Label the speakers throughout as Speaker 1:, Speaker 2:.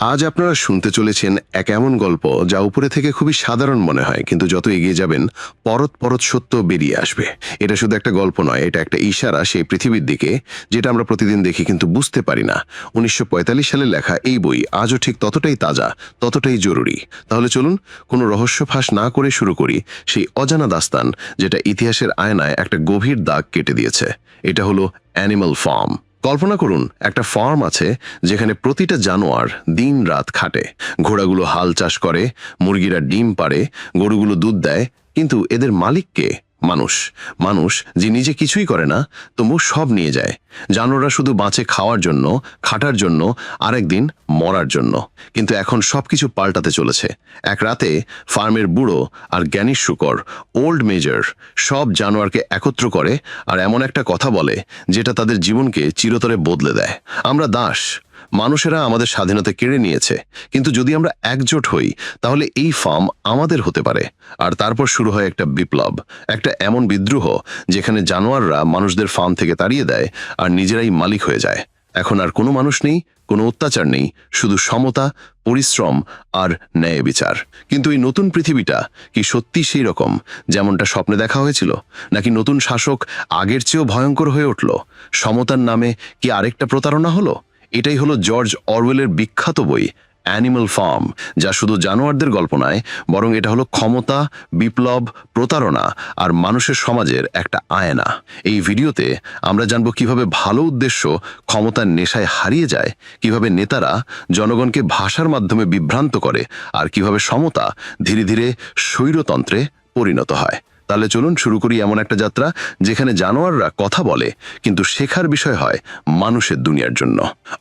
Speaker 1: আজ আপনারা শুনতে চলেছেন এক এমন গল্প যা উপরে থেকে খুবই সাধারণ মনে হয়, কিন্তু যত এগিয়ে যাবেন, পরত পরত সত্য বেরিয়ে আসবে। এটা শুধু একটা গল্প নয়, এটা একটা ইশারা সেই পৃথিবীর দিকে, যেটা আমরা প্রতিদিন দেখি কিন্তু বুঝতে পারি না। উনিশশো পঁয়তাল্লিশ সালে লেখা এই বই আজও ঠিক ততটাই তাজা, ততটাই জরুরি। তাহলে চলুন, কোনো রহস্য ফাঁস না করে শুরু করি সেই অজানা দাস্তান, যেটা ইতিহাসের আয়নায় একটা গভীর দাগ কেটে দিয়েছে। এটা হলো অ্যানিমাল ফার্ম কল্পনা করুন, একটা ফার্ম আছে যেখানে প্রতিটা জানোয়ার দিন রাত খাটে। ঘোড়াগুলো হাল চাষ করে, মুরগিরা ডিম পাড়ে, গরুগুলো দুধ দেয়, কিন্তু এদের মালিককে মানুষ। মানুষ যে নিজে কিছুই করে না, তবু সব নিয়ে যায়। জানোয়াররা শুধু বাঁচে খাওয়ার জন্য, খাটার জন্য, আরেকদিন মরার জন্য। কিন্তু এখন সবকিছু পাল্টাতে চলেছে। এক রাতে ফার্মের বুড়ো আর জ্ঞানীর শুকর, ওল্ড মেজর, সব জানোয়ারকে একত্র করে আর এমন একটা কথা বলে, যেটা তাদের জীবনকে চিরতরে বদলে দেয়। আমরা দাস মানুষেরা আমাদের স্বাধীনতা কেড়ে নিয়েছে। কিন্তু যদি আমরা একজোট হই, তাহলে এই ফার্ম আমাদের হতে পারে। আর তারপর শুরু হয় একটা বিপ্লব, একটা এমন বিদ্রোহ যেখানে জানোয়াররা মানুষদের ফার্ম থেকে তাড়িয়ে দেয় আর নিজেরাই মালিক হয়ে যায়। এখন আর কোনো মানুষ নেই, কোনো অত্যাচার নেই, শুধু সমতা, পরিশ্রম আর ন্যায় বিচার। কিন্তু এই নতুন পৃথিবীটা কি সত্যি সেই রকম যেমনটা স্বপ্নে দেখা হয়েছিল? নাকি নতুন শাসক আগের চেয়েও ভয়ঙ্কর হয়ে উঠল? সমতার নামে কি আরেকটা প্রতারণা হলো? এটাই হলো জর্জ অরওয়েলের বিখ্যাত বই অ্যানিমাল ফার্ম যা শুধু জানোয়ারদের গল্প নয়, বরং এটা হলো ক্ষমতা, বিপ্লব, প্রতারণা আর মানুষের সমাজের একটা আয়না। এই ভিডিওতে আমরা জানব কীভাবে ভালো উদ্দেশ্য ক্ষমতার নেশায় হারিয়ে যায়, কীভাবে নেতারা জনগণকে ভাষার মাধ্যমে বিভ্রান্ত করে আর কীভাবে সমতা ধীরে ধীরে স্বৈরতন্ত্রে পরিণত হয়। তাহলে চলুন শুরু করি এমন একটা যাত্রা যেখানে জানোয়াররা কথা বলে, কিন্তু শেখার বিষয় হয় মানুষের দুনিয়ার জন্য।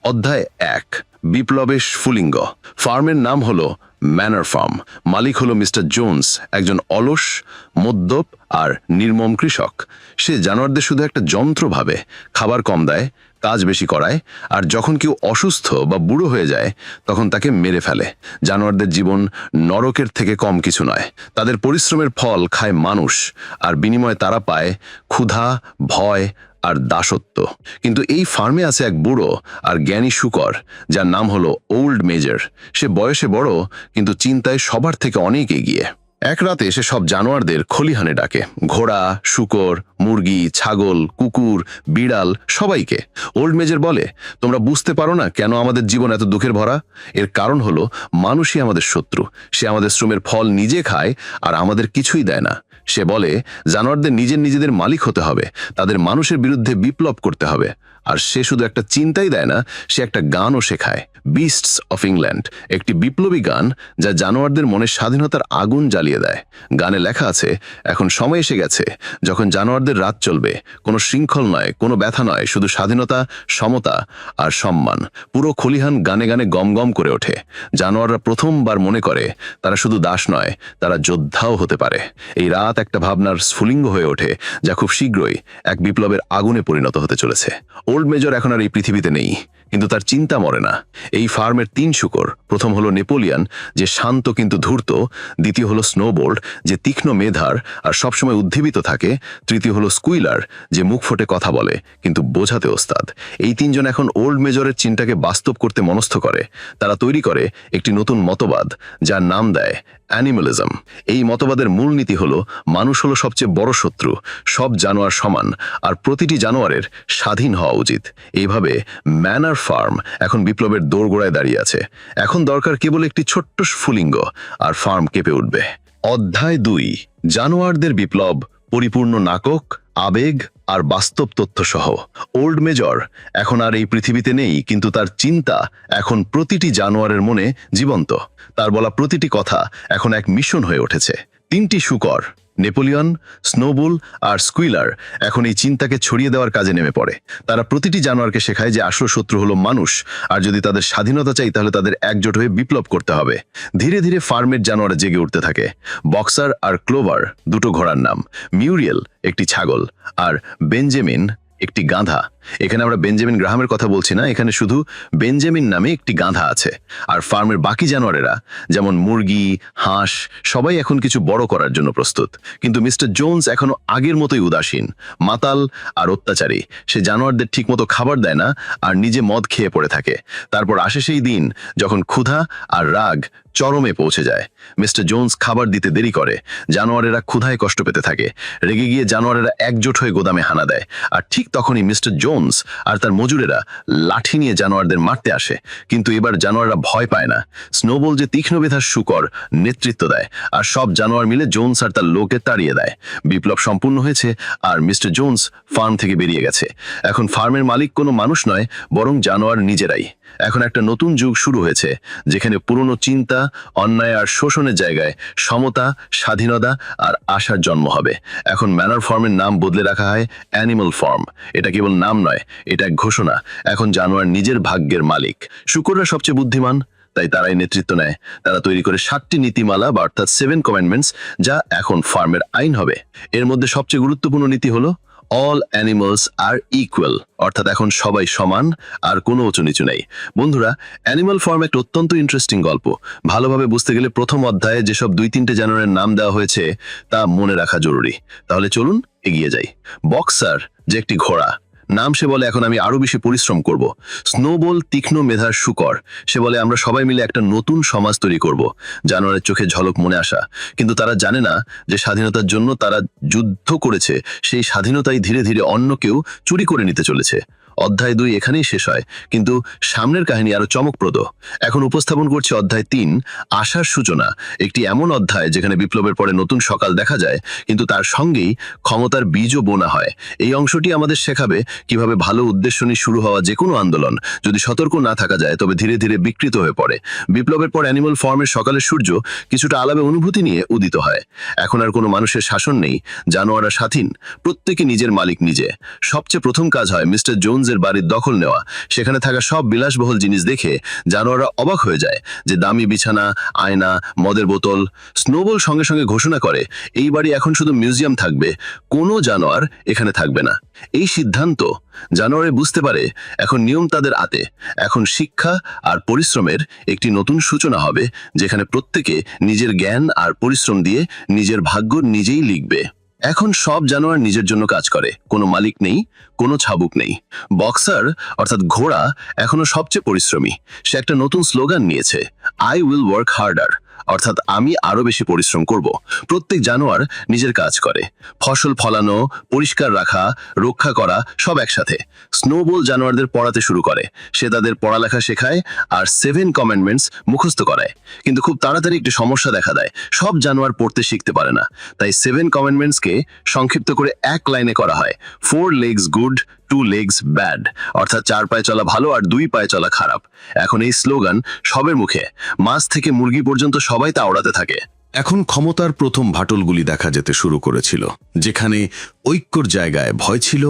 Speaker 1: অধ্যায় এক বিপ্লবের ফুলিঙ্গ। ফার্মের নাম হলো ম্যানার ফার্ম। মালিক হলো মিস্টার জোন্স, একজন অলস, মদ্যপ আর নির্মম কৃষক। সে জানোয়ারদের শুধু একটা যন্ত্র ভাবে, খাবার কম দেয় কাজ বেশি করায়, আর যখন কেউ অসুস্থ বা বুড়ো হয়ে যায়, তখন তাকে মেরে ফেলে। জানোয়ারদের জীবন নরকের থেকে কম কিছু নয়। তাদের পরিশ্রমের ফল খায় মানুষ, আর বিনিময়ে তারা পায় ক্ষুধা, ভয়, আর দাসত্ব। কিন্তু এই ফার্মে আছে এক বুড়ো আর জ্ঞানী শুকর, যার নাম হলো ওল্ড মেজর। সে বয়সে বড়, কিন্তু চিন্তায় সবার থেকে অনেক এগিয়ে। এক রাতে সে সব জানোয়ারদের খলিহানে ডাকে। ঘোড়া, শুকর, মুরগি, ছাগল, কুকুর, বিড়াল, সবাইকে। ওল্ড মেজের বলে, তোমরা বুঝতে পারো না কেন আমাদের জীবন এত দুঃখের ভরা? এর কারণ হলো, মানুষই আমাদের শত্রু। সে আমাদের শ্রমের ফল নিজে খায় আর আমাদের কিছুই দেয় না। সে বলে, জানোয়ারদের নিজের নিজেদের মালিক হতে হবে। তাদের মানুষের বিরুদ্ধে বিপ্লব করতে হবে। আর সে শুধু একটা চিন্তাই দেয় না, সে একটা গানও শেখায়। বিস্টস অফ ইংল্যান্ড একটি বিপ্লবী গান যা জানোয়ারদের মনে স্বাধীনতার আগুন জ্বালিয়ে দেয়। গানে লেখা আছে, এখন সময় এসে গেছে, যখন জানোয়ারদের রাত চলবে, কোনো শৃঙ্খল নয়, কোনো ব্যথা নয়, শুধু স্বাধীনতা, সমতা আর সম্মান। পুরো খলিহান গানে গানে গম গম করে ওঠে। জানোয়াররা প্রথমবার মনে করে, তারা শুধু দাস নয়, তারা যোদ্ধাও হতে পারে। এই রাত একটা ভাবনার স্ফুলিঙ্গ হয়ে ওঠে, যা খুব শীঘ্রই এক বিপ্লবের আগুনে পরিণত হতে চলেছে। ওল্ড মেজর এখন আর এই পৃথিবীতে নেই। কিন্তু তার চিন্তা মরে না। এই ফার্মের তিন শুকর, প্রথম হলো নেপোলিয়ান, যে শান্ত কিন্তু ধূর্ত, দ্বিতীয় হলো স্নোবোল্ড, যে তীক্ষ্ণ মেধার আর সবসময় উজ্জীবিত থাকে, তৃতীয় হলো স্কুইলার, যে মুখ ফোটে কথা বলে, কিন্তু বোঝাতে ওস্তাদ। এই তিনজন এখন ওল্ড মেজরের চিন্তাকে বাস্তব করতে মনস্থ করে। তারা তৈরি করে একটি নতুন মতবাদ, যার নাম দেয় অ্যানিমালিজম। এই মতবাদের মূলনীতি হল, মানুষ হলো সবচেয়ে বড় শত্রু, সব জানোয়ার সমান, আর প্রতিটি জানোয়ারের স্বাধীন হওয়া উচিত। এইভাবে ম্যানার ফার্ম এখন বিপ্লবের দোরগোড়ায় দাঁড়িয়ে আছে। এখন দরকার কেবল একটি ছোট্ট স্ফুলিঙ্গ, আর ফার্ম কেঁপে উঠবে। অধ্যায় দুই, জানোয়ারদের বিপ্লব, পরিপূর্ণ নাটক, আবেগ, আর বাস্তব তথ্য সহ ওল্ড মেজর এখন আর এই পৃথিবীতে নেই, কিন্তু তার চিন্তা এখন প্রতিটি জানোয়ারের মনে জীবন্ত। তার বলা প্রতিটি কথা এখন এক মিশন হয়ে উঠেছে। তিনটি শুকর নেপোলিয়ন, স্নোবুল আর স্কুইলার এখন এই চিন্তাকে ছড়িয়ে দেওয়ার কাজে নেমে পড়ে। তারা প্রতিটি জানোয়ারকে শেখায় যে আসল শত্রু হলো মানুষ, আর যদি তাদের স্বাধীনতা চাই তাহলে তাদের একজোট হয়ে বিপ্লব করতে হবে। ধীরে ধীরে ফার্মের জানোয়ার জেগে উঠতে থাকে। বক্সার আর ক্লোভার, দুটো ঘোড়ার নাম। মিউরিয়েল, একটি ছাগল, আর বেঞ্জামিন একটি গাঁধা। এখানে আমরা বেঞ্জামিন গ্রাহামের কথা বলছি না, এখানে শুধু বেঞ্জামিন নামে একটি গাঁধা আছে। আর ফার্মের বাকি জানোয়ারেরা, যেমন মুরগি, হাঁস, সবাই এখন কিছু বড় করার জন্য প্রস্তুত। কিন্তু মিস্টার জোন্স এখনও আগের মতোই উদাসীন, মাতাল আর অত্যাচারী। সে জানোয়ারদের ঠিকমতো খাবার দেয় না আর নিজে মদ খেয়ে পড়ে থাকে। তারপর আসে সেই দিন যখন ক্ষুধা আর রাগ চরমে পৌঁছে যায়। মিস্টার জোন্স খাবার দিতে দেরি করে। জানোয়ারেরা ক্ষুধায় কষ্ট পেতে থাকে। রেগে গিয়ে জানোয়ারেরা একজোট হয়ে গোদামে হানা দেয়। আর ঠিক তখনই মিস্টার জোন্স আর তার মজুরেরা লাঠি নিয়ে জানোয়ারদের মারতে আসে। কিন্তু এবার জানোয়াররা ভয় পায় না। স্নোবল যে তীক্ষ্ণ বেধার শুকর, নেতৃত্ব দেয়। আর সব জানোয়ার মিলে জোন্স আর তার লোকে তাড়িয়ে দেয়। বিপ্লব সম্পূর্ণ হয়েছে আর মিস্টার জোন্স ফার্ম থেকে বেরিয়ে গেছে। এখন ফার্মের মালিক কোনো মানুষ নয়, বরং জানোয়ার নিজেরাই। এখন একটা নতুন যুগ শুরু হয়েছে, যেখানে পুরনো চিন্তা, অন্যায় আর শোষণের জায়গায় সমতা, স্বাধীনতা আর আশার জন্ম হবে। এখন ম্যানার ফার্মের নাম বদলে রাখা হয় অ্যানিমাল ফার্ম এটা কেবল নাম নয়, এটা এক ঘোষণা। এখন জানোয়ার নিজের ভাগ্যের মালিক। শুকুররা সবচেয়ে বুদ্ধিমান, তাই তারাই নেতৃত্ব নেয়। তারা তৈরি করে সাতটি নীতিমালা বা অর্থাৎ সেভেন কমেন্ডমেন্টস যা এখন ফার্মের আইন হবে। এর মধ্যে সবচেয়ে গুরুত্বপূর্ণ নীতি হলো অল অ্যানিমালস আর ইকুয়াল অর্থাৎ এখন সবাই সমান, আর কোনো উঁচু নিচু নেই। বন্ধুরা অ্যানিমাল ফর্ম একটা অত্যন্ত ইন্টারেস্টিং গল্প। ভালোভাবে বুঝতে গেলে প্রথম অধ্যায়ে যেসব দুই তিনটে জানোয়ারের নাম দেওয়া হয়েছে, তা মনে রাখা জরুরি। তাহলে চলুন এগিয়ে যাই। বক্সার যে একটি ঘোড়া নাম সে বলে, এখন আমি আরও বেশি পরিশ্রম করব। স্নোবল তীক্ষ্ণ মেধার শুকর। সে বলে, আমরা সবাই মিলে একটা নতুন সমাজ তৈরি করব। জানোয়ারের চোখে ঝলক মনে আসা। কিন্তু তারা জানে না যে স্বাধীনতার জন্য তারা যুদ্ধ করেছে। সেই স্বাধীনতাই ধীরে ধীরে অন্যকেও চুরি করে নিতে চলেছে। অধ্যায় দুই এখানেই শেষ হয়। কিন্তু সামনের কাহিনী আরও চমকপ্রদ। এখন উপস্থাপন করছে অধ্যায় তিন, আশার সূচনা। একটি এমন অধ্যায় যেখানে বিপ্লবের পরে নতুন সকাল দেখা যায়, কিন্তু তার সঙ্গেই ক্ষমতার বীজও বোনা হয়। এই অংশটি আমাদের শেখাবে কীভাবে ভালো উদ্দেশ্য নিয়ে শুরু হওয়া যে কোনো আন্দোলন। যদি সতর্ক না থাকা যায়, তবে ধীরে ধীরে বিকৃত হয়ে পড়ে। বিপ্লবের পর অ্যানিমাল ফর্মের সকালের সূর্য কিছুটা আলাদা অনুভূতি নিয়ে উদিত হয়। এখন আর কোনো মানুষের শাসন নেই জানোয়ারা স্বাধীন, প্রত্যেকে নিজের মালিক নিজে। সবচেয়ে প্রথম কাজ হয় মিস্টার জোনসের বাড়ির দখল নেওয়া। সেখানে থাকা সব বিলাসবহুল জিনিস দেখে জানোয়াররা অবাক হয়ে যায় যে দামি বিছানা, আয়না, মদের বোতল, স্নোবল সঙ্গে সঙ্গে ঘোষণা করে, এই বাড়ি এখন শুধু মিউজিয়াম থাকবে, কোনো জানোয়ার এখানে থাকবে না। এই সিদ্ধান্ত জানোয়ারে বুঝতে পারে, এখন নিয়ম তাদের আতে। এখন শিক্ষা আর পরিশ্রমের একটি নতুন সূচনা হবে, যেখানে প্রত্যেকে নিজের জ্ঞান আর পরিশ্রম দিয়ে নিজের ভাগ্য নিজেই লিখবে। এখন সব জানোয়ার নিজের জন্য কাজ করে। কোনো মালিক নেই, কোনো ছাবুক নেই। বক্সার, অর্থাৎ ঘোড়া, এখনও সবচেয়ে পরিশ্রমী। সে একটা নতুন স্লোগান নিয়েছে আই উইল ওয়ার্ক হার্ডার অর্থাৎ আমি আরও বেশি পরিশ্রম করব। প্রত্যেক জানোয়ার নিজের কাজ করে। ফসল ফলানো, পরিষ্কার রাখা, রক্ষা করা, সব একসাথে। স্নোবল জানোয়ারদের পড়াতে শুরু করে। সে তাদের পড়ালেখা শেখায় আর সেভেন কমেন্ডমেন্টস মুখস্থ করায়। কিন্তু খুব তাড়াতাড়ি একটি সমস্যা দেখা দেয়। সব জানোয়ার পড়তে শিখতে পারে না। তাই সেভেন কমেন্ডমেন্টসকে সংক্ষিপ্ত করে এক লাইনে করা হয়। Four legs good two legs bad অর্থাৎ চার পায়ে চলা ভালো আর দুই পায়ে চলা খারাপ। এখন এই স্লোগান সবের মুখে, মাছ থেকে মুরগি পর্যন্ত সবাই তা ওড়াতে থাকে।
Speaker 2: এখন ক্ষমতার প্রথম ভাটলগুলি দেখা যেতে শুরু করেছিল, যেখানে ঐক্যর জায়গায় ভয় ছিল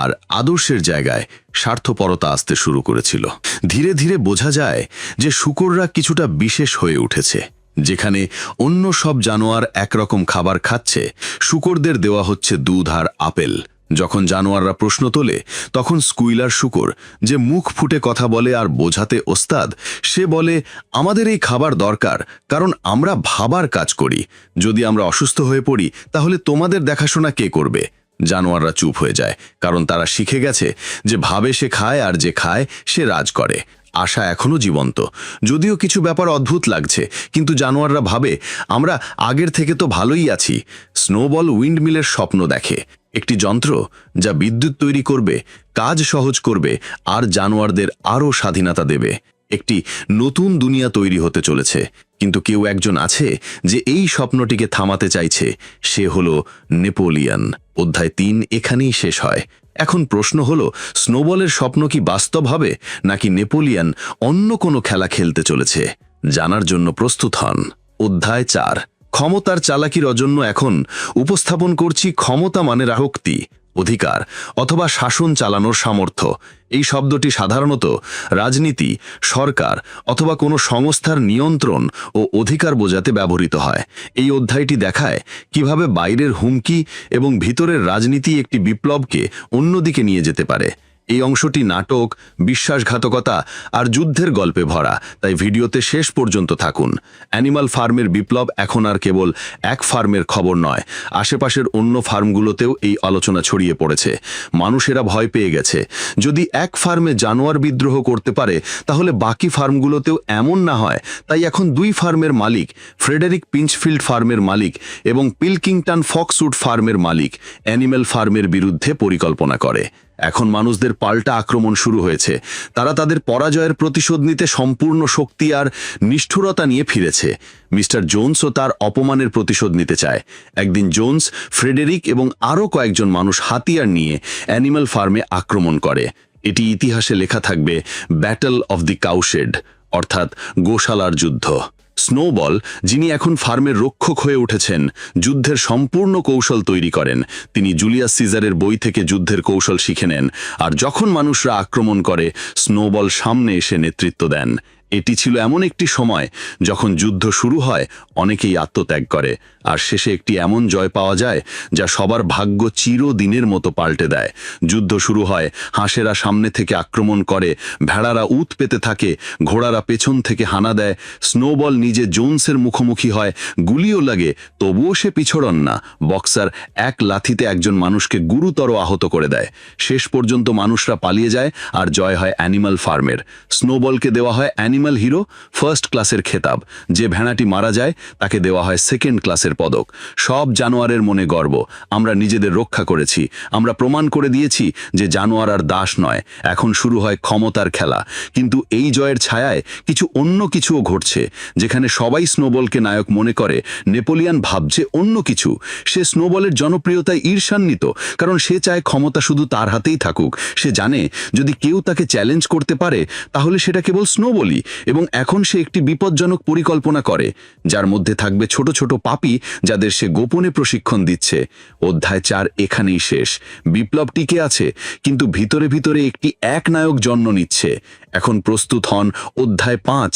Speaker 2: আর আদর্শের জায়গায় স্বার্থপরতা আসতে শুরু করেছিল। ধীরে ধীরে বোঝা যায় যে শুকররা কিছুটা বিশেষ হয়ে উঠেছে, যেখানে অন্য সব জানোয়ার একরকম খাবার খাচ্ছে, শুকরদের দেওয়া হচ্ছে দুধ আর আপেল। যখন জানোয়াররা প্রশ্ন তোলে, তখন স্কুইলার শুকর, যে মুখ ফুটে কথা বলে আর বোঝাতে ওস্তাদ, সে বলে, আমাদের এই খাবার দরকার, কারণ আমরা ভাবার কাজ করি। যদি আমরা অসুস্থ হয়ে পড়ি, তাহলে তোমাদের দেখাশোনা কে করবে? জানোয়াররা চুপ হয়ে যায়, কারণ তারা শিখে গেছে যে ভাবে সে খায় আর যে খায়, সে রাজ করে। আশা এখনও জীবন্ত। যদিও কিছু ব্যাপার অদ্ভুত লাগছে, কিন্তু জানোয়াররা ভাবে, আমরা আগের থেকে তো ভালোই আছি। স্নোবল উইন্ডমিলের স্বপ্ন দেখে। একটি যন্ত্র যা বিদ্যুৎ তৈরি করবে, কাজ সহজ করবে, আর জানোয়ারদের আরও স্বাধীনতা দেবে। একটি নতুন দুনিয়া তৈরি হতে চলেছে, কিন্তু কেউ একজন আছে যে এই স্বপ্নটিকে থামাতে চাইছে, সে হল নেপোলিয়ান। অধ্যায় তিন এখানেই শেষ হয়। এখন প্রশ্ন হল, স্নোবলের স্বপ্ন কি বাস্তব হবে, নাকি নেপোলিয়ান অন্য কোনো খেলা খেলতে চলেছে? জানার জন্য প্রস্তুত হন। অধ্যায় চার। ক্ষমতার চালাকির অজন্য এখন উপস্থাপন করছি ক্ষমতা মানে রাহক্তি,
Speaker 1: অধিকার, অথবা শাসন চালানোর সামর্থ্য। এই শব্দটি সাধারণত রাজনীতি, সরকার, অথবা কোনো সংস্থার নিয়ন্ত্রণ ও অধিকার বোঝাতে ব্যবহৃত হয়। এই অধ্যায়টি দেখায় কীভাবে বাইরের হুমকি এবং ভিতরের রাজনীতি একটি বিপ্লবকে অন্যদিকে নিয়ে যেতে পারে। এই অংশটি নাটক, বিশ্বাসঘাতকতা আর যুদ্ধের গল্পে ভরা। তাই ভিডিওতে শেষ পর্যন্ত থাকুন। অ্যানিমাল ফার্মের বিপ্লব এখন আর কেবল এক ফার্মের খবর নয়, আশেপাশের অন্য ফার্মগুলোতেও এই আলোচনা ছড়িয়ে পড়েছে। মানুষেরা ভয় পেয়ে গেছে। যদি এক ফার্মে জানোয়ার বিদ্রোহ করতে পারে, তাহলে বাকি ফার্মগুলোতেও এমন না হয়। তাই এখন দুই ফার্মের মালিক, ফ্রেডেরিক পিঞ্চফিল্ড ফার্মের মালিক এবং পিলকিংটন ফক্সউড ফার্মের মালিক অ্যানিম্যাল ফার্মের বিরুদ্ধে পরিকল্পনা করে। এখন মানুষদের পাল্টা আক্রমণ শুরু হয়েছে। তারা তাদের পরাজয়ের প্রতিশোধ নিতে সম্পূর্ণ শক্তি আর নিষ্ঠুরতা নিয়ে ফিরেছে। মিস্টার জোনসও তার অপমানের প্রতিশোধ নিতে চায়। একদিন জোন্স, ফ্রেডেরিক এবং আরও কয়েকজন মানুষ হাতিয়ার নিয়ে অ্যানিম্যাল ফার্মে আক্রমণ করে। এটি ইতিহাসে লেখা থাকবে, ব্যাটল অফ দি কাউশেড অর্থাৎ গোশালার যুদ্ধ। স্নোবল, যিনি এখন ফার্মের রক্ষক হয়ে উঠেছেন, যুদ্ধের সম্পূর্ণ কৌশল তৈরি করেন। তিনি জুলিয়াস সিজারের বই থেকে যুদ্ধের কৌশল শিখে নেন, আর যখন মানুষরা আক্রমণ করে, স্নোবল সামনে এসে নেতৃত্ব দেন। এটি ছিল এমন একটি সময় যখন যুদ্ধ শুরু হয়, অনেকেই আত্মত্যাগ করে, আর শেষে একটি এমন জয় পাওয়া যায় যা সবার ভাগ্য চিরদিনের মতো পাল্টে দেয়। যুদ্ধ শুরু হয়, হাঁসেরা সামনে থেকে আক্রমণ করে, ভেড়ারা উত পেতে থাকে, ঘোড়ারা পেছন থেকে হানা দেয়, স্নোবল নিজে জোনসের মুখোমুখি হয়, গুলিও লাগে, তবুও সে পিছড়ন না, বক্সার এক লাথিতে একজন মানুষকে গুরুতর আহত করে দেয়। শেষ পর্যন্ত মানুষরা পালিয়ে যায়, আর জয় হয় অ্যানিমাল ফার্মের। স্নোবলকে দেওয়া হয় অ্যানিমাল হিরো ফার্স্ট ক্লাসের খেতাব। যে ভেড়াটি মারা যায়, তাকে দেওয়া হয় সেকেন্ড ক্লাসের পদক। সব জানোয়ারের মনে গর্ব। আমরা নিজেদের রক্ষা করেছি। আমরা প্রমাণ করে দিয়েছি যে জানোয়ার আর দাস নয়। এখন শুরু হয় ক্ষমতার খেলা। কিন্তু এই জয়ের ছায়ায় কিছু অন্য কিছুও ঘটছে। যেখানে সবাই স্নোবলকে নায়ক মনে করে, নেপোলিয়ান ভাবছে অন্য কিছু। সে স্নোবলের জনপ্রিয়তায় ঈর্ষান্বিত, কারণ সে চায় ক্ষমতা শুধু তার হাতেই থাকুক। সে জানে, যদি কেউ তাকে চ্যালেঞ্জ করতে পারে, তাহলে সেটা কেবল স্নোবলই এবং এখন সে একটি বিপজ্জনক পরিকল্পনা করে, যার মধ্যে থাকবে ছোট ছোট পাপি যাদের সে গোপনে প্রশিক্ষণ দিচ্ছে। অধ্যায় চার এখানেই শেষ। বিপ্লব টিকে আছে, কিন্তু ভিতরে ভিতরে একটি এক নায়ক জন্ম নিচ্ছে। এখন প্রস্তুত হন অধ্যায় পাঁচ,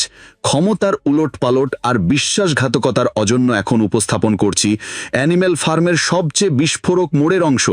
Speaker 1: ক্ষমতার উলট পালট আর বিশ্বাসঘাতকতার অজন্য এখন উপস্থাপন করছি অ্যানিম্যাল ফার্মের সবচেয়ে বিস্ফোরক মোড়ের অংশ।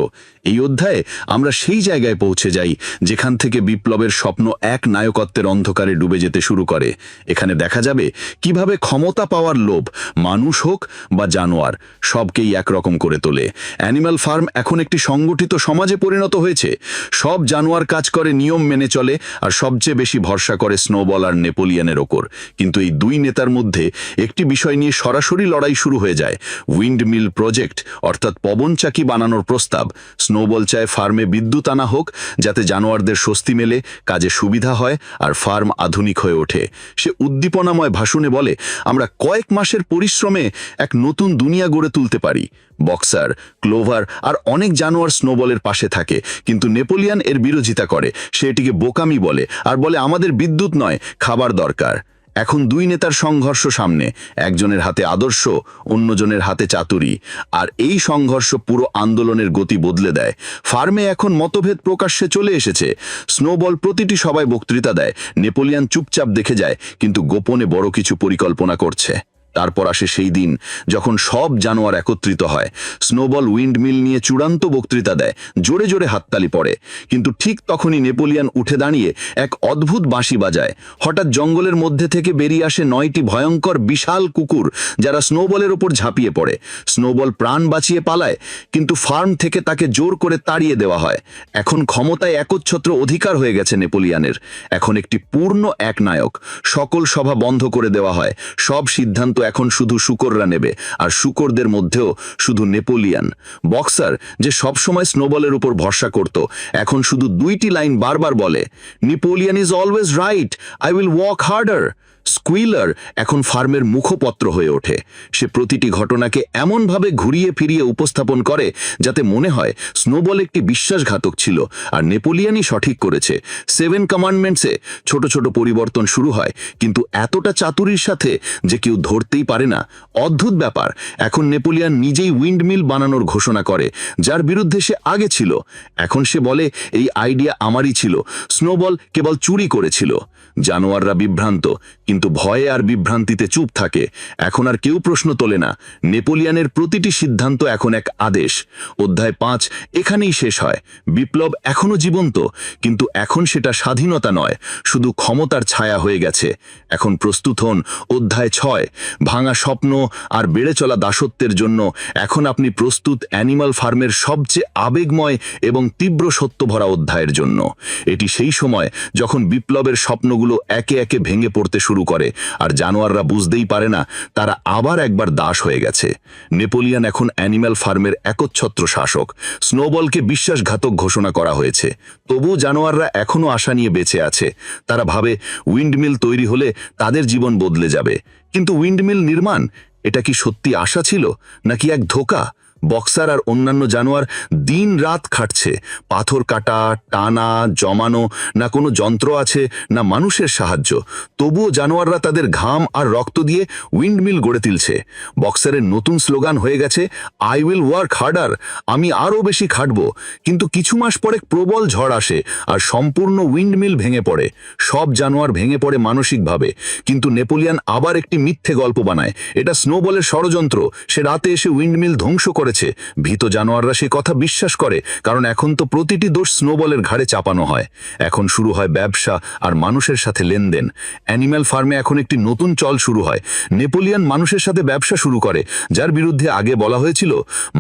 Speaker 1: এই অধ্যায়ে আমরা সেই জায়গায় পৌঁছে যাই, যেখান থেকে বিপ্লবের স্বপ্ন এক নায়কত্বের অন্ধকারে ডুবে যেতে শুরু করে। এখানে দেখা যাবে কীভাবে ক্ষমতা পাওয়ার লোভ, মানুষ হোক বা জানোয়ার, সবকেই একরকম করে তোলে। অ্যানিম্যাল ফার্ম এখন একটি সংগঠিত সমাজে পরিণত হয়েছে। সব জানোয়ার কাজ করে, নিয়ম মেনে চলে, আর সবচেয়ে বেশি ভরসা করে স্নোবল আর নেপোলিয়ানের ওপর। কিন্তু এই দুই নেতার মধ্যে একটি বিষয় নিয়ে সরাসরি লড়াই শুরু হয়ে যায়। উইন্ড মিল প্রজেক্ট, অর্থাৎ পবন চাকি বানানোর প্রস্তাব। স্নোবল চায় ফার্মে বিদ্যুৎ আনা হোক, যাতে জানোয়ারদের স্বস্তি মেলে, কাজে সুবিধা হয় আর ফার্ম আধুনিক হয়ে ওঠে। সে উদ্দীপনাময় ভাষণে বলে, আমরা কয়েক মাসের পরিশ্রমে এক নতুন দুনিয়া গড়ে তুলতে পারি। বক্সার, ক্লোভার আর অনেক জানোয়ার স্নোবলের পাশে থাকে। কিন্তু নেপোলিয়ান এর বিরোধিতা করে। সে এটিকে বোকামি বলে আর বলে আমাদের বিদ্যুৎ নয়, খাবার দরকার। এখন দুই নেতার সংঘর্ষ সামনে, একজনের হাতে আদর্শ, অন্যজনের হাতে চাতুরি। আর এই সংঘর্ষ পুরো আন্দোলনের গতি বদলে দেয়। ফার্মে এখন মতভেদ প্রকাশ্যে চলে এসেছে। স্নোবল প্রতিটি সবাই বক্তৃতা দেয়। নেপোলিয়ান চুপচাপ দেখে যায়, কিন্তু গোপনে বড় কিছু পরিকল্পনা করছে। তারপর আসে সেই দিন, যখন সব জানোয়ার একত্রিত হয়। স্নোবল উইন্ডমিল নিয়ে চূড়ান্ত বক্তৃতা দেয়, জোরে জোরে হাততালি পড়ে। কিন্তু ঠিক তখনই নেপোলিয়ান উঠে দাঁড়িয়ে এক অদ্ভুত বাঁশি বাজায়। হঠাৎ জঙ্গলের মধ্যে থেকে বেরিয়ে আসে নয়টি ভয়ঙ্কর বিশাল কুকুর, যারা স্নোবলের ওপর ঝাঁপিয়ে পড়ে। স্নোবল প্রাণ বাঁচিয়ে পালায়, কিন্তু ফার্ম থেকে তাকে জোর করে তাড়িয়ে দেওয়া হয়। এখন ক্ষমতায় একচ্ছত্র অধিকার হয়ে গেছে নেপোলিয়ানের। এখন একটি পূর্ণ এক নায়ক সকল সভা বন্ধ করে দেওয়া হয়। সব সিদ্ধান্ত এখন শুধু শুকররা নেবে, আর শুকরদের মধ্যেও শুধু নেপোলিয়ান। বক্সার যে সবসময় স্নোবলের উপর ভরসা করত, এখন শুধু দুইটি লাইন বারবার বলে, Napoleon is always right, I will walk harder. Squealer এখন ফার্মের মুখপত্র হয়ে ওঠে। সে প্রতিটি ঘটনাকে এমনভাবে ঘুরিয়ে ফিরিয়ে উপস্থাপন করে যাতে মনে হয় স্নোবল একটি বিশ্বাসঘাতক ছিল আর নেপোলিয়ানই সঠিক করেছে। সেভেন কমান্ডমেন্টসে ছোট ছোট পরিবর্তন শুরু হয়, কিন্তু এতটা চাতুরির সাথে যে কেউ ধরতেই পারে না। অদ্ভুত ব্যাপার, এখন নেপোলিয়ান নিজেই উইন্ডমিল বানানোর ঘোষণা করে, যার বিরুদ্ধে সে আগে ছিল। এখন সে বলে, এই আইডিয়া আমারই ছিল। স্নোবল কেবল চুরি করেছিল। জানোয়াররা বিভ্রান্ত কিন্তু ভয়ে আর বিভ্রান্তিতে চুপ থাকে। এখন আর কেউ প্রশ্ন তোলে না। নেপোলিয়ানের প্রতিটি সিদ্ধান্ত এখন এক আদেশ। অধ্যায় পাঁচ, এখানেই শেষ হয়। বিপ্লব এখনও জীবন্ত, কিন্তু এখন সেটা স্বাধীনতা নয়, শুধু ক্ষমতার ছায়া হয়ে গেছে। এখন প্রস্তুত হন অধ্যায় ছয়, ভাঙা স্বপ্ন আর বেড়ে চলা দাসত্বের জন্য এখন আপনি প্রস্তুত অ্যানিমাল ফার্মের সবচেয়ে আবেগময় এবং তীব্র সত্যভরা অধ্যায়ের জন্য। এটি সেই সময় যখন বিপ্লবের স্বপ্নগুলো একে একে ভেঙে পড়তে শুরু করে। আর জানোয়াররা বুঝতেই পারে না, তারা আবার একবার দাস হয়ে গেছে। নেপোলিয়ান এখন অ্যানিম্যাল ফার্মের একচ্ছত্র শাসক। স্নোবলকে বিশ্বাসঘাতক ঘোষণা করা হয়েছে। তবু জানোয়াররা এখনও আশা নিয়ে বেঁচে আছে। তারা ভাবে, উইন্ডমিল তৈরি হলে তাদের জীবন বদলে যাবে। কিন্তু উইন্ডমিল নির্মাণ, এটা কি সত্যি আশা ছিল? নাকি এক ধোকা? বক্সার আর অন্যান্য জানোয়ার দিন রাত খাটছে। পাথর কাটা, টানা, জমানো, না কোনো যন্ত্র আছে, না মানুষের সাহায্য। তবুও জানোয়াররা তাদের ঘাম আর রক্ত দিয়ে উইন্ডমিল গড়ে তুলছে। বক্সারের নতুন স্লোগান হয়ে গেছে আই উইল ওয়ার্ক হার্ডার আমি আরও বেশি খাটব। কিন্তু কিছু মাস পরে প্রবল ঝড় আসে আর সম্পূর্ণ উইন্ডমিল ভেঙে পড়ে। সব জানোয়ার ভেঙে পড়ে মানসিকভাবে। কিন্তু নেপোলিয়ান আবার একটি মিথ্যে গল্প বানায়। এটা স্নোবলের ষড়যন্ত্র। সে রাতে এসে উইন্ডমিল ধ্বংস করেছে। ভীত জানোয়াররা সে কথা বিশ্বাস করে, কারণ এখন তো প্রতিটি দোষ স্নোবলের ঘাড়ে চাপানো হয়। এখন শুরু হয় ব্যবসা আর মানুষের সাথে লেনদেন। অ্যানিম্যাল ফার্মে এখন একটি নতুন চল শুরু হয়। নেপোলিয়ান মানুষের সাথে ব্যবসা শুরু করে, যার বিরুদ্ধে আগে বলা হয়েছিল,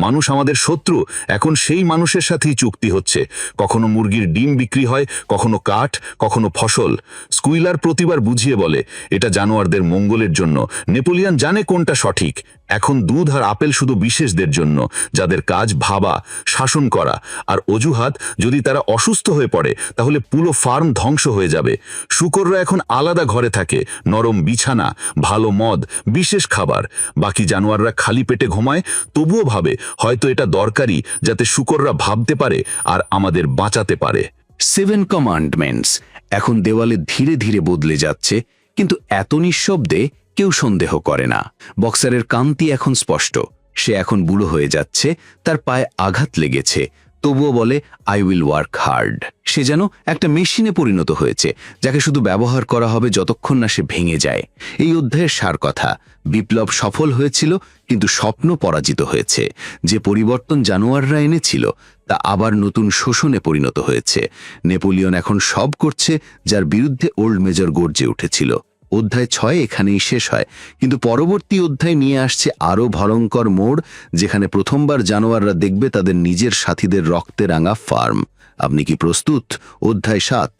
Speaker 1: মানুষ আমাদের শত্রু, এখন সেই মানুষের সাথেই চুক্তি হচ্ছে। কখনো মুরগির ডিম বিক্রি হয়, কখনো কাঠ, কখনো ফসল। স্কুইলার প্রতিবার বুঝিয়ে বলে, এটা জানোয়ারদের মঙ্গলের জন্য। নেপোলিয়ান জানে কোনটা সঠিক। এখন দুধ আর আপেল শুধু বিশেষদের জন্য, যাদের কাজ ভাবা, শাসন করা আর অজুহাত যদি তারা অসুস্থ হয়ে পড়ে, তাহলে পুরো ফার্ম ধ্বংস হয়ে যাবে। শুকররা এখন আলাদা ঘরে থাকে, নরম বিছানা, ভালো মদ, বিশেষ খাবার। বাকি জানোয়াররা খালি পেটে ঘুমায়, তবুও ভাবে হয়তো এটা দরকারি যাতে শুকররা ভাবতে পারে আর আমাদের বাঁচাতে পারে।
Speaker 3: সেভেন কমান্ডমেন্টস এখন দেওয়ালে ধীরে ধীরে বদলে যাচ্ছে, কিন্তু এত নিঃশব্দে কেউ সন্দেহ করে না। বক্সারের কান্তি এখন স্পষ্ট। সে এখন বুড়ো হয়ে যাচ্ছে, তার পায়ে আঘাত লেগেছে। তবুও বলে আই উইল ওয়ার্ক হার্ড সে যেন একটা মেশিনে পরিণত হয়েছে, যাকে শুধু ব্যবহার করা হবে যতক্ষণ না সে ভেঙে যায়। এই অধ্যায়ের সার কথা। বিপ্লব সফল হয়েছিল, কিন্তু স্বপ্ন পরাজিত হয়েছে। যে পরিবর্তন জানোয়াররা এনেছিল, তা আবার নতুন শোষণে পরিণত হয়েছে। নেপোলিয়ন এখন সব করছে, যার বিরুদ্ধে ওল্ড মেজর গর্জে উঠেছিল। অধ্যায় ছয় এখানেই শেষ হয়। কিন্তু পরবর্তী অধ্যায় নিয়ে আসছে আরও ভয়ঙ্কর মোড়, যেখানে প্রথমবার জানোয়াররা দেখবে তাদের নিজের সাথীদের রক্তে রাঙা ফার্ম। আপনি কি প্রস্তুত? অধ্যায় সাত,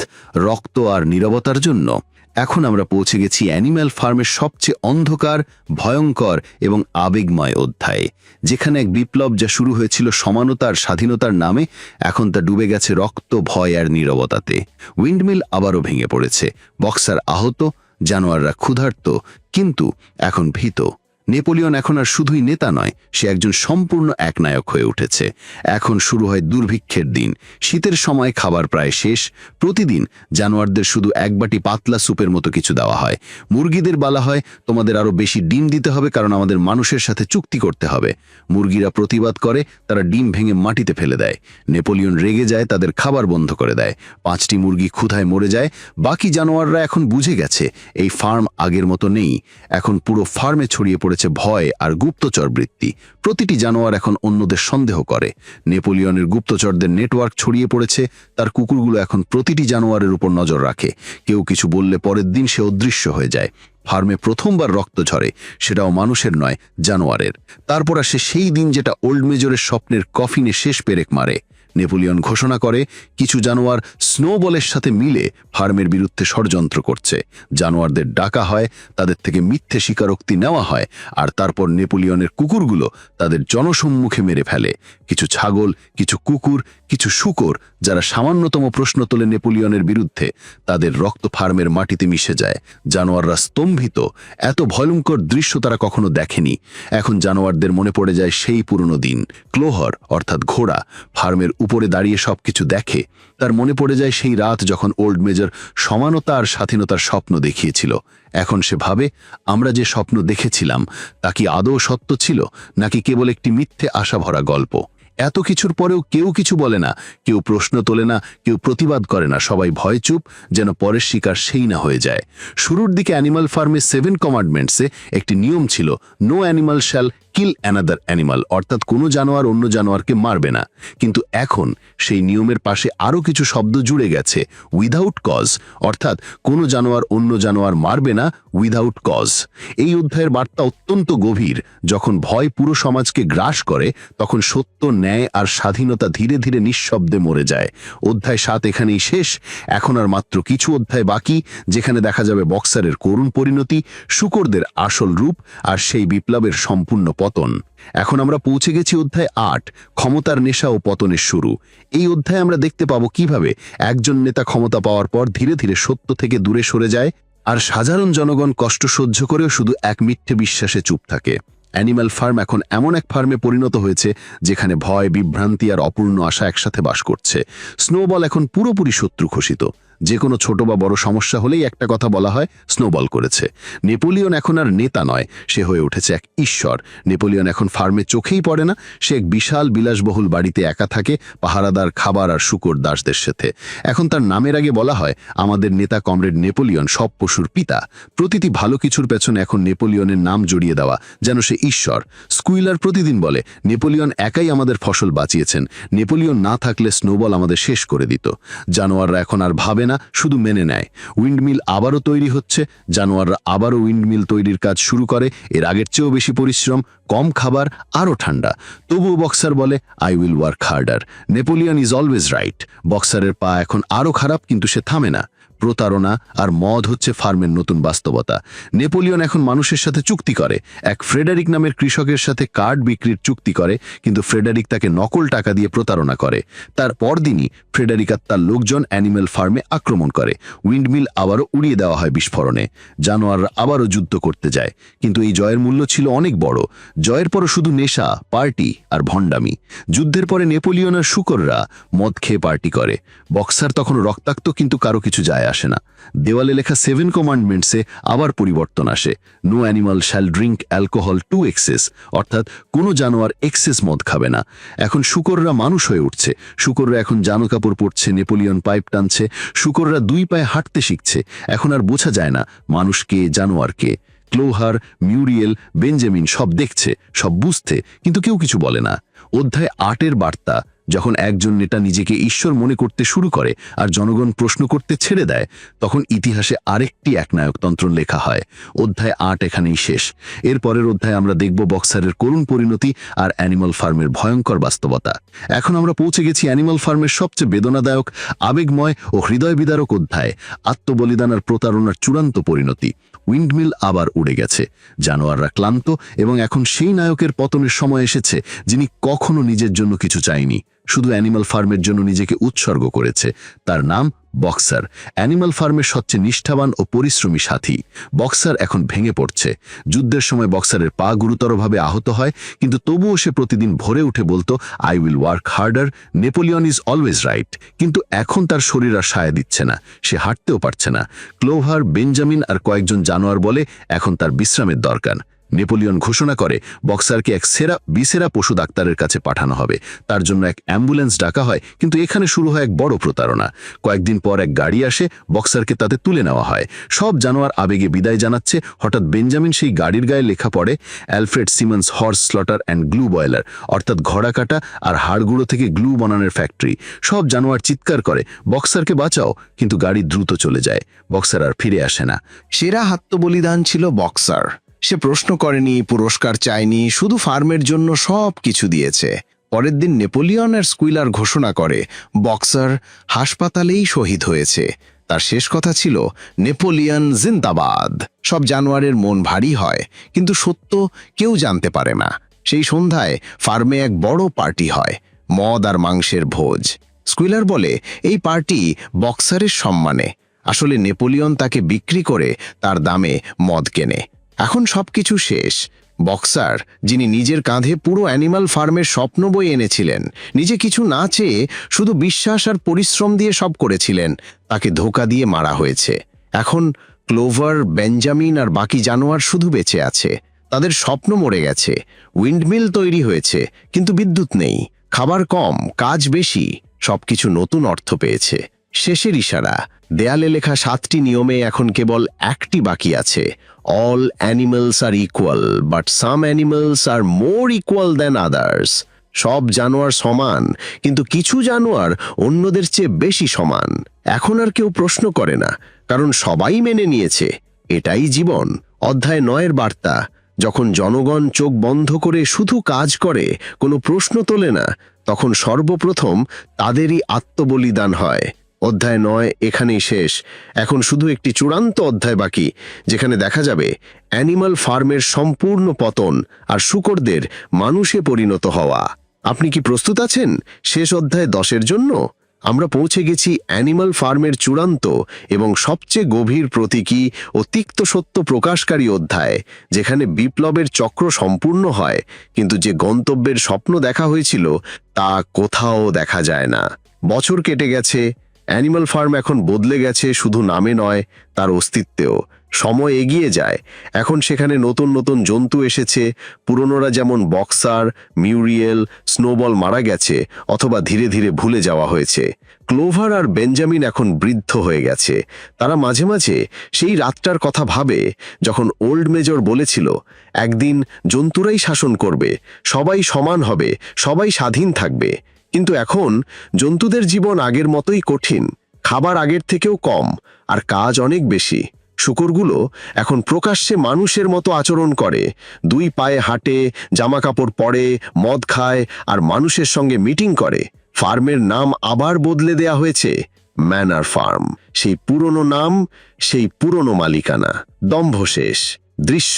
Speaker 3: রক্ত আর নীরবতার জন্য। এখন আমরা পৌঁছে গেছি অ্যানিম্যাল ফার্মের সবচেয়ে অন্ধকার, ভয়ঙ্কর এবং আবেগময় অধ্যায়ে, যেখানে এক বিপ্লব যা শুরু হয়েছিল সমানতার, স্বাধীনতার নামে, এখন তা ডুবে গেছে রক্ত, ভয় আর নীরবতাতে। উইন্ডমিল আবারও ভেঙে পড়েছে। বক্সার আহত জানোয়াররা ক্ষুধার্ত কিন্তু এখন ভীত। নেপোলিয়ন এখন আর শুধুই নেতা নয়, সে একজন সম্পূর্ণ একনায়ক হয়ে উঠেছে। এখন শুরু হয় দুর্ভিক্ষের দিন। শীতের সময় খাবার প্রায় শেষ। প্রতিদিন জানোয়ারদের শুধু এক বাটি পাতলা স্যুপের মতো কিছু দেওয়া হয়। মুরগিদের বলা হয়, তোমাদের আরও বেশি ডিম দিতে হবে কারণ আমাদের মানুষের সাথে চুক্তি করতে হবে। মুরগিরা প্রতিবাদ করে, তারা ডিম ভেঙে মাটিতে ফেলে দেয়। নেপোলিয়ন রেগে যায়, তাদের খাবার বন্ধ করে দেয়। পাঁচটি মুরগি ক্ষুধায় মরে যায়। বাকি জানোয়াররা এখন বুঝে গেছে, এই ফার্ম আগের মতো নেই। এখন পুরো ফার্মে ছড়িয়ে পড়েছে ভয় আর গুপ্তচর বৃত্তি। প্রতিটি জানোয়ার এখন অন্যদের সন্দেহ করে। নেপোলিয়নের গুপ্তচরদের নেটওয়ার্ক ছড়িয়ে পড়েছে, তার কুকুরগুলো এখন প্রতিটি জানোয়ারের উপর নজর রাখে। কেউ কিছু বললে পরের দিন সে অদৃশ্য হয়ে যায়। ফার্মে প্রথমবার রক্ত ঝরে, সেটাও মানুষের নয়, জানোয়ারের। তারপর আসে সেই দিন যেটা ওল্ড মেজরের স্বপ্নের কফিনে শেষ পেরেক মারে।
Speaker 1: নেপোলিয়ন ঘোষণা করে, কিছু জানোয়ার স্নোবলের সাথে মিলে ফার্মের বিরুদ্ধে ষড়যন্ত্র করছে। জানোয়ারদের ডাকা হয়, তাদের থেকে মিথ্যে স্বীকারোক্তি নেওয়া হয়, আর তারপর নেপোলিয়নের কুকুরগুলো তাদের জনসম্মুখে মেরে ফেলে। কিছু ছাগল, কিছু কুকুর, কিছু শুকর, যারা সামান্যতম প্রশ্ন তোলে নেপোলিয়নের বিরুদ্ধে, তাদের রক্ত ফার্মের মাটিতে মিশে যায়। জানোয়াররা স্তম্ভিত। এত ভয়ঙ্কর দৃশ্য তারা কখনো দেখেনি। এখন জানোয়ারদের মনে পড়ে যায় সেই পুরনো দিন। ক্লোহর, অর্থাৎ ঘোড়া, ফার্মের উপরে দাঁড়িয়ে সবকিছু দেখে, তার মনে পড়ে যায় সেই রাত যখন ওল্ড মেজর সমানতা আর স্বাধীনতার স্বপ্ন দেখিয়েছিল। এখন সে ভাবে, আমরা যে স্বপ্ন দেখেছিলাম, তা কি আদৌ সত্য ছিল, নাকি কেবল একটি মিথ্যে আশা ভরা গল্প? এত কিছুর পরেও কেউ কিছু বলে না, কেউ প্রশ্ন তোলে না, কেউ প্রতিবাদ করে না, সবাই ভয় চুপ, যেন পরের শিকার সেই না হয়ে যায়। শুরুর দিকে অ্যানিমাল ফার্মে সেভেন কমান্ডমেন্টসে একটি নিয়ম ছিল no animal shall kill another animal, অর্থাৎ কোনো জানোয়ার অন্য জানোয়ারকে মারবে না। কিন্তু এখন সেই নিয়মের পাশে আরও কিছু শব্দ জুড়ে গেছে উইদাউট কজ অর্থাৎ কোনো জানোয়ার অন্য জানোয়ার মারবে না উইদাউট কজ এই অধ্যায়ের বার্তা অত্যন্ত গভীর। যখন ভয় পুরো সমাজকে গ্রাস করে, তখন সত্য, ন্যায় আর স্বাধীনতা ধীরে ধীরে নিঃশব্দে মরে যায়। অধ্যায় সাত এখানেই শেষ। এখন আর মাত্র কিছু অধ্যায় বাকি, যেখানে দেখা যাবে বক্সারের করুণ পরিণতি, শুকরদের আসল রূপ আর সেই বিপ্লবের সম্পূর্ণ পতন। এখন আমরা পৌঁছে গেছি অধ্যায় আট, ক্ষমতার নেশা ও পতনের শুরু। এই অধ্যায়ে আমরা দেখতে পাবো কীভাবে একজন নেতা ক্ষমতা পাওয়ার পর ধীরে ধীরে সত্য থেকে দূরে সরে যায় আর সাধারণ জনগণ কষ্ট সহ্য করেও শুধু এক মিথ্যে বিশ্বাসে চুপ থাকে। অ্যানিম্যাল ফার্ম এখন এমন এক ফার্মে পরিণত হয়েছে যেখানে ভয়, বিভ্রান্তি আর অপূর্ণ আশা একসাথে বাস করছে। স্নোবল এখন পুরোপুরি শত্রু ঘোষিত। যে কোনো ছোট বা বড় সমস্যা হলেই একটা কথা বলা হয়, স্নোবল করেছে। নেপোলিয়ন এখন আর নেতা নয়, সে হয়ে উঠেছে এক ঈশ্বর। নেপোলিয়ন এখন ফার্মে চোখেই পড়ে না, সে এক বিশাল বিলাসবহুল বাড়িতে একা থাকে, পাহারাদার খাবার আর শুকর দাসদের সাথে। এখন তার নামের আগে বলা হয়, আমাদের নেতা কমরেড নেপোলিয়ন সব পশুর পিতা। প্রতিটি ভালো কিছুর পেছনে এখন নেপোলিয়নের নাম জড়িয়ে দেওয়া, যেন সে ঈশ্বর। স্কুইলার প্রতিদিন বলে, নেপোলিয়ন একাই আমাদের ফসল বাঁচিয়েছেন। নেপোলিয়ন না থাকলে স্নোবল আমাদের শেষ করে দিত। জানোয়াররা এখন আর ভাবে না, শুধু মেনে নেয়। উইন্ডমিল আবারও তৈরি হচ্ছে। জানোয়াররা আবারও উইন্ডমিল তৈরির কাজ শুরু করে। এর আগের চেয়েও বেশি পরিশ্রম, কম খাবার, আরও ঠান্ডা। তবুও বক্সার বলে I will work harder Napoleon is always right বক্সারের পা এখন আরও খারাপ, কিন্তু সে থামে না। প্রতারণা আর মদ হচ্ছে ফার্মের নতুন বাস্তবতা। নেপোলিয়ন এখন মানুষের সাথে চুক্তি করে। এক ফ্রেডারিক নামের কৃষকের সাথে কার্ড বিক্রির চুক্তি করে, কিন্তু ফ্রেডারিক তাকে নকল টাকা দিয়ে প্রতারণা করে। তার পরদিনই ফ্রেডারিক আর তার লোকজন অ্যানিম্যাল ফার্মে আক্রমণ করে। উইন্ডমিল আবারও উড়িয়ে দেওয়া হয় বিস্ফোরণে। জানোয়াররা আবারও যুদ্ধ করতে যায়। কিন্তু এই জয়ের মূল্য ছিল অনেক বড়। জয়ের পরও শুধু নেশা, পার্টি আর ভণ্ডামি। যুদ্ধের পরে নেপোলিয়ন আর শুকররা মদ খেয়ে পার্টি করে। বক্সার তখন রক্তাক্ত, কিন্তু কারও কিছু যায় আসে না। দেওয়ালে লেখা সেভেন কমান্ডমেন্টসে আবার পরিবর্তন আসে। No animal shall drink alcohol to excess, অর্থাৎ কোনো জানোয়ার এক্সেস মদ খাবে না। এখন শুকররা মানুষ হয়ে উঠছে। শুকররা এখন জানো কাপড় পরছে, নেপোলিয়ন পাইপ টানছে, শুকররা দুই পায়ে হাঁটতে শিখছে। এখন আর বোঝা যায় না মানুষকে জানোয়ারকে ক্লোহার, মিউরিয়েল, বেঞ্জামিন সব দেখছে, সব বুঝতে কিন্তু কেউ কিছু বলে না। অধ্যায় আটের বার্তা যখন একজন নেতা নিজেকে ঈশ্বর মনে করতে শুরু করে আর জনগণ প্রশ্ন করতে ছেড়ে দেয়, তখন ইতিহাসে আরেকটি একনায়কতন্ত্র লেখা হয়। অধ্যায় আট এখানেই শেষ। এর পরের অধ্যায়ে আমরা দেখব বক্সারের করুণ পরিণতি আর অ্যানিমাল ফার্মের ভয়ঙ্কর বাস্তবতা। এখন আমরা পৌঁছে গেছি অ্যানিমাল ফার্মের সবচেয়ে বেদনাদায়ক, আবেগময় ও হৃদয় বিদারক অধ্যায় আত্মবলিদান আর প্রতারণার চূড়ান্ত পরিণতি। উইন্ডমিল আবার উড়ে গেছে। জানোয়াররা ক্লান্ত এবং এখন সেই নায়কের পতনের সময় এসেছে যিনি কখনো নিজের জন্য কিছু চায়নি। শুধু অ্যানিমাল ফার্মের জন্য নিজেকে উৎসর্গ করেছে। তার নাম বক্সার অ্যানিমাল ফার্মের সবচেয়ে নিষ্ঠাবান ও পরিশ্রমী সাথী। বক্সার এখন ভেঙে পড়ছে। যুদ্ধের সময় বক্সারের পা গুরুতরভাবে আহত হয়, কিন্তু তবুও সে প্রতিদিন ভোরে উঠে বলতো I will work harder Napoleon is always right কিন্তু এখন তার শরীর আর সায় দিচ্ছে না, সে হাঁটতেও পারছে না। ক্লোভার বেঞ্জামিন আর কয়েকজন জানোয়ার বলে এখন তার বিশ্রামের দরকার। নেপোলিয়ন ঘোষণা করে, বক্সারকে এক সেরা, বিসেরা পশু ডাক্তারের কাছে পাঠানো হবে। তার জন্য এক অ্যাম্বুলেন্স ডাকা হয়, কিন্তু এখানে শুরু হয় এক বড় প্রতারণা। কয়েকদিন পর এক গাড়ি আসে, বক্সারকে তাতে তুলে নেওয়া হয়। সব জানোয়ার আবেগে বিদায় জানাচ্ছে, হঠাৎ বেঞ্জামিন সেই গাড়ির গায়ে লেখা পড়ে, Alfred Simmonds horse slaughter and glue boiler অর্থাৎ ঘোড়া কাটা আর হাড়গুঁড়ো থেকে গ্লু বানানোর ফ্যাক্টরি। সব জানোয়ার চিৎকার করে, বক্সারকে বাঁচাও কিন্তু গাড়ি দ্রুত চলে যায়। বক্সার আর ফিরে আসে না।
Speaker 4: সেরা আত্মবলিদান ছিল বক্সার। সে প্রশ্ন করেনি, পুরস্কার চায়নি, শুধু ফার্মের জন্য সব কিছু দিয়েছে।
Speaker 1: পরের দিন নেপোলিয়ন আর স্কুইলার ঘোষণা করে, বক্সার হাসপাতালেই শহীদ হয়েছে। তার শেষ কথা ছিল, নেপোলিয়ন জিন্দাবাদ। সব জানোয়ারের মন ভারী হয়, কিন্তু সত্য কেউ জানতে পারে না। সেই সন্ধ্যায় ফার্মে এক বড় পার্টি হয়, মদ আর মাংসের ভোজ। স্কুইলার বলে, এই পার্টি বক্সারের সম্মানে। আসলে নেপোলিয়ন তাকে বিক্রি করে তার দামে মদ কেনে। এখন সবকিছু শেষ। বক্সার, যিনি নিজের কাঁধে পুরো অ্যানিমাল ফার্মের স্বপ্ন বই এনেছিলেন, নিজে কিছু না চেয়ে শুধু বিশ্বাস আর পরিশ্রম দিয়ে সব করেছিলেন, তাকে ধোকা দিয়ে মারা হয়েছে। এখন ক্লোভার, বেঞ্জামিন আর বাকি জানোয়ার শুধু বেঁচে আছে। তাদের স্বপ্ন মরে গেছে। উইন্ডমিল তৈরি হয়েছে, কিন্তু বিদ্যুৎ নেই। খাবার কম, কাজ বেশি, সবকিছু নতুন অর্থ পেয়েছে। শেষের ইশারা। দেয়ালে লেখা সাতটি নিয়মে এখন কেবল একটি বাকি আছে। All animals are equal but some animals are more equal than others সব জানোয়ার সমান, কিন্তু কিছু জানোয়ার অন্যদের চেয়ে বেশি সমান। এখন আর কেউ প্রশ্ন করে না, কারণ সবাই মেনে নিয়েছে। এটাই জীবন। অধ্যায় নয়ের বার্তা। যখন জনগণ চোখ বন্ধ করে শুধু কাজ করে, কোনো প্রশ্ন তোলে না, তখন সর্বপ্রথম তাদেরই আত্মবলিদান হয়। অধ্যায় নয় এখানেই শেষ। এখন শুধু একটি চূড়ান্ত অধ্যায় বাকি, যেখানে দেখা যাবে অ্যানিমাল ফার্মের সম্পূর্ণ পতন আর শুকরদের মানুষে পরিণত হওয়া। আপনি কি প্রস্তুত আছেন শেষ অধ্যায় দশের জন্য? আমরা পৌঁছে গেছি অ্যানিমাল ফার্মের চূড়ান্ত এবং সবচেয়ে গভীর প্রতীকী ও তিক্ত সত্য প্রকাশকারী অধ্যায়, যেখানে বিপ্লবের চক্র সম্পূর্ণ হয়, কিন্তু যে গন্তব্যের স্বপ্ন দেখা হয়েছিল তা কোথাও দেখা যায় না। বছর কেটে গেছে অ্যানিমাল ফার্ম এখন বদলে গেছে, শুধু নামে নয়, তার অস্তিত্বেও। সময় এগিয়ে যায়। এখন সেখানে নতুন নতুন জন্তু এসেছে, পুরনোরা যেমন বক্সার, মিউরিয়েল, স্নোবল মারা গেছে, অথবা ধীরে ধীরে ভুলে যাওয়া হয়েছে। ক্লোভার আর বেঞ্জামিন এখন বৃদ্ধ হয়ে গেছে। তারা মাঝে মাঝে সেই রাতটার কথা ভাবে, যখন ওল্ড মেজর বলেছিল, একদিন জন্তুরাই শাসন করবে, সবাই সমান হবে, সবাই স্বাধীন থাকবে। কিন্তু এখন জন্তুদের জীবন আগের মতোই কঠিন, খাবার আগের থেকেও কম, আর কাজ অনেক বেশি। শুকরগুলো এখন প্রকাশ্যে মানুষের মতো আচরণ করে, দুই পায়ে হাঁটে, জামাকাপড় পরে, মদ খায়, আর মানুষের সঙ্গে মিটিং করে। ফার্মের নাম আবার বদলে দেয়া হয়েছে, ম্যানার ফার্ম। সেই পুরনো নাম, সেই পুরনো মালিকানা। দম্ভ শেষ। দৃশ্য,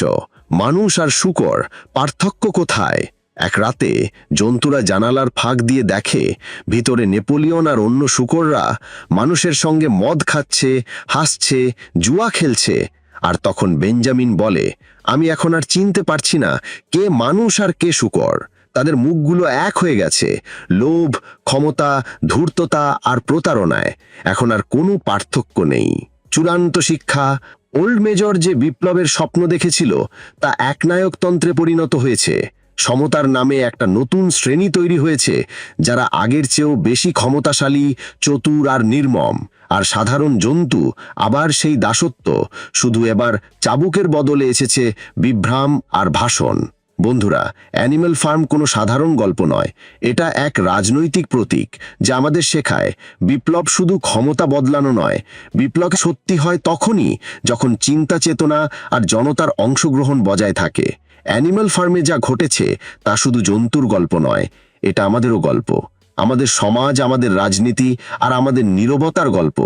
Speaker 1: মানুষ আর শুকর, পার্থক্য কোথায়? এক রাতে জন্তুরা জানালার ফাঁক দিয়ে দেখে, ভিতরে নেপোলিয়ন আর অন্য শুকররা মানুষের সঙ্গে মদ খাচ্ছে, হাসছে, জুয়া খেলছে। আর তখন বেঞ্জামিন বলে, আমি এখন আর চিনতে পারছি না কে মানুষ আর কে শুকর। তাদের মুখগুলো এক হয়ে গেছে, লোভ, ক্ষমতা, ধূর্ততা আর প্রতারণায়। এখন আর কোনো পার্থক্য নেই। চূড়ান্ত শিক্ষা, ওল্ড মেজর যে বিপ্লবের স্বপ্ন দেখেছিল, তা একনায়কতন্ত্রে পরিণত হয়েছে। সমতার নামে একটা নতুন শ্রেণি তৈরি হয়েছে, যারা আগের চেয়েও বেশি ক্ষমতাশালী, চতুর আর নির্মম। আর সাধারণ জন্তু আবার সেই দাসত্ব, শুধু এবার চাবুকের বদলে এসেছে বিভ্রাম আর ভাষণ। বন্ধুরা অ্যানিম্যাল ফার্ম কোনো সাধারণ গল্প নয়, এটা এক রাজনৈতিক প্রতীক, যা আমাদের শেখায়, বিপ্লব শুধু ক্ষমতা বদলানো নয়, বিপ্লব সত্যি হয় তখনই, যখন চিন্তা চেতনা আর জনতার অংশগ্রহণ বজায় থাকে। অ্যানিম্যাল ফার্মে যা ঘটেছে, তা শুধু জন্তুর গল্প নয়, এটা আমাদেরও গল্প। আমাদের সমাজ, আমাদের রাজনীতি আর আমাদের নিরবতার গল্প।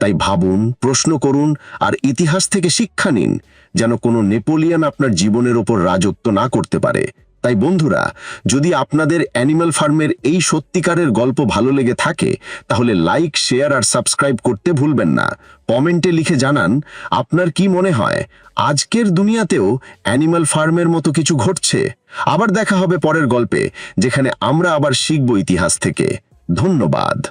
Speaker 1: তাই ভাবুন, প্রশ্ন করুন আর ইতিহাস থেকে শিক্ষা নিন, যেন কোনো নেপোলিয়ান আপনার জীবনের ওপর রাজত্ব না করতে পারে। তাই বন্ধুরা, যদি আপনাদের অ্যানিমাল ফার্মের এই সত্যিকারের গল্প ভালো লেগে থাকে, তাহলে লাইক শেয়ার আর সাবস্ক্রাইব করতে ভুলবেন না। কমেন্টে লিখে জানান, আপনার কি মনে হয়, আজকের দুনিয়াতেও অ্যানিমাল ফার্মের মতো কিছু ঘটছে? আবার দেখা হবে পরের গল্পে, যেখানে আমরা আবার শিখব ইতিহাস থেকে। ধন্যবাদ।